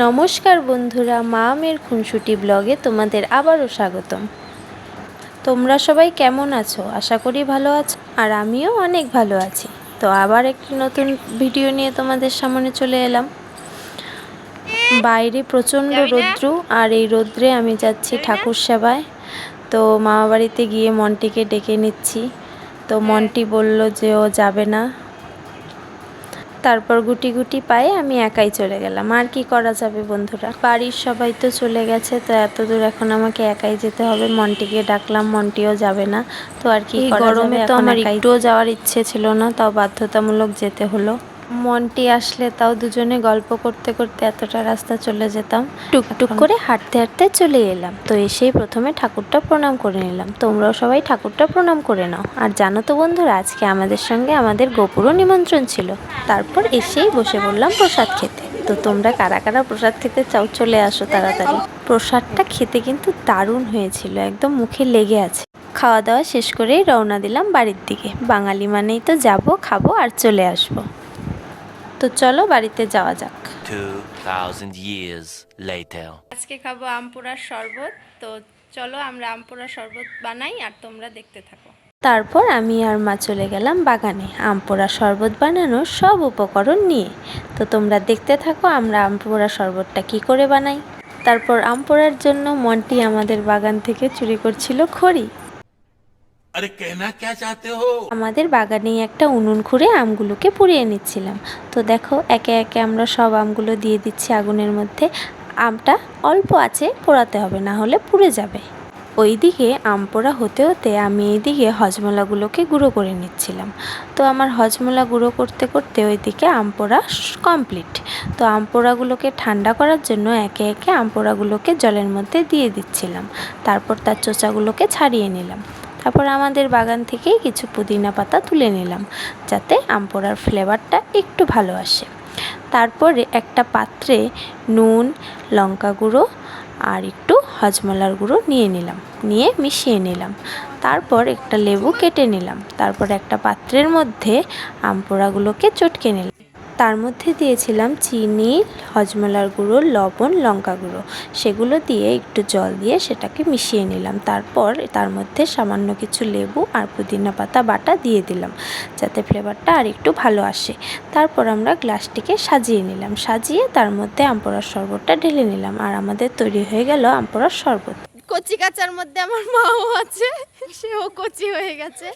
নমস্কার বন্ধুরা মা মেয়ের খুনসুটি ব্লগে তোমাদের আবারও স্বাগতম। তোমরা সবাই কেমন আছো? আশা করি ভালো আছো আর আমিও অনেক ভালো আছি। তো আবার একটি নতুন ভিডিও নিয়ে তোমাদের সামনে চলে এলাম। বাইরে প্রচণ্ড রৌদ্র আর এই রৌদ্রে আমি যাচ্ছি ঠাকুর সেবায়। তো মামা বাড়িতে গিয়ে মন্টিকে ডেকে নিচ্ছি। তো মন্টি বলল যে ও যাবে না। তারপর গুটি গুটি পায়ে আমি একাই চলে গেলাম। আর কি করা যাবে বন্ধুরা? বাড়ির সবাই তো চলে গেছে তো এত দূর এখন আমাকে একাই যেতে হবে। মন্টিকে ডাকলাম মন্টিও যাবে না। তো আর কি গরমে তো আমার একটুও যাওয়ার ইচ্ছে ছিল না তাও বাধ্যতামূলক যেতে হলো। মন্টি আসলে তাও দুজনে গল্প করতে করতে এতটা রাস্তা চলে যেতাম। টুকটুক করে হাঁটতে হাঁটতে চলে এলাম। তো এসেই প্রথমে ঠাকুরটা প্রণাম করে নিলাম। তোমরাও সবাই ঠাকুরটা প্রণাম করে নাও। আর জানো তো বন্ধুরা, আজকে আমাদের সঙ্গে আমাদের গোপুরও নিমন্ত্রণ ছিল। তারপর এসেই বসে পড়লাম প্রসাদ খেতে। তো তোমরা কারা কারা প্রসাদ খেতে চাও চলে আসো তাড়াতাড়ি। প্রসাদটা খেতে কিন্তু দারুণ হয়েছিল, একদম মুখে লেগে আছে। খাওয়া দাওয়া শেষ করেই রওনা দিলাম বাড়ির দিকে। বাঙালি মানেই তো যাব, খাব আর চলে আসব। তো চলো বাড়িতে যাওয়া যাক। 2,000 years later. আজকে খাব আমপুরার শরবত তো চলো আমরা আমপুরার শরবত বানাই আর তোমরা দেখতে থাকো। তারপর আমি আর মা চলে গেলাম বাগানে আমপোড়া শরবত বানানোর সব উপকরণ নিয়ে। তো তোমরা দেখতে থাকো আমরা আমপোড়া শরবতটা কি করে বানাই। তারপর আমপোড়ার জন্য মন্টি আমাদের বাগান থেকে চুরি করছিল খড়ি। আরে কেনা হো? আমাদের বাগানেই একটা উনুন খুঁড়ে আমগুলোকে পুড়িয়ে নিচ্ছিলাম। তো দেখো, একে একে আমরা সব আমগুলো দিয়ে দিচ্ছি আগুনের মধ্যে। আমটা অল্প আছে, পোড়াতে হবে, না হলে পুড়ে যাবে। ওইদিকে আম পোড়া হতে হতে আমি এইদিকে হজমলাগুলোকে গুঁড়ো করে নিচ্ছিলাম। তো আমার হজমলা গুঁড়ো করতে করতে ওইদিকে আম পোড়া কমপ্লিট। তো আম পোড়াগুলোকে ঠান্ডা করার জন্য একে একে আম পোড়াগুলোকে জলের মধ্যে দিয়ে দিচ্ছিলাম। তারপর তার চোচাগুলোকে ছাড়িয়ে নিলাম। তারপর আমাদের বাগান থেকেই কিছু পুদিনা পাতা তুলে নিলাম, যাতে আমপোড়ার ফ্লেভারটা একটু ভালো আসে। তারপরে একটা পাত্রে নুন, লঙ্কা গুঁড়ো আর একটু হজমলার গুঁড়ো নিয়ে নিলাম, নিয়ে মিশিয়ে নিলাম। তারপর একটা লেবু কেটে নিলাম, তারপর একটা পাত্রের মধ্যে আমপোড়াগুলোকে চটকে নিলাম। তার মধ্যে দিয়েছিলাম চিনি, হজমলার গুঁড়ো, লবণ, লঙ্কা গুঁড়ো। সেগুলো দিয়ে একটু জল দিয়ে সেটাকে মিশিয়ে নিলাম। তারপর তার মধ্যে সামান্য কিছু লেবু আর পুদিনা পাতা বাটা দিয়ে দিলাম, যাতে ফ্লেভারটা আর একটু ভালো আসে। তারপর আমরা গ্লাসটিকে সাজিয়ে নিলাম। সাজিয়ে তার মধ্যে আমপোড়ার শরবতটা ঢেলে নিলাম আর আমাদের তৈরি হয়ে গেল আমপোড়ার শরবত। কচি কাচার মধ্যে আমার মাও আছে, সেও কচি হয়ে গেছে।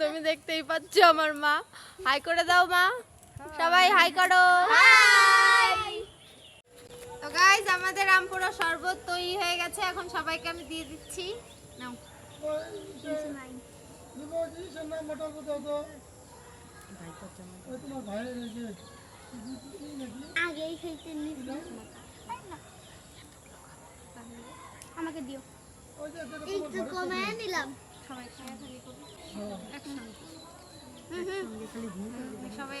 তুমি দেখতেই পাচ্ছ আমার মা। হাই করে দাও মা। সবাই হাই করো। তো গাইজ আমাদের আমপুরা শরবত তৈরি হয়ে গেছে। এখন সবাইকে আমি দিয়ে দিচ্ছি। নাও। আগেই খেতে আমাকে দিও। একটু কমায় নিলাম। সবাই খালি করো। সবাই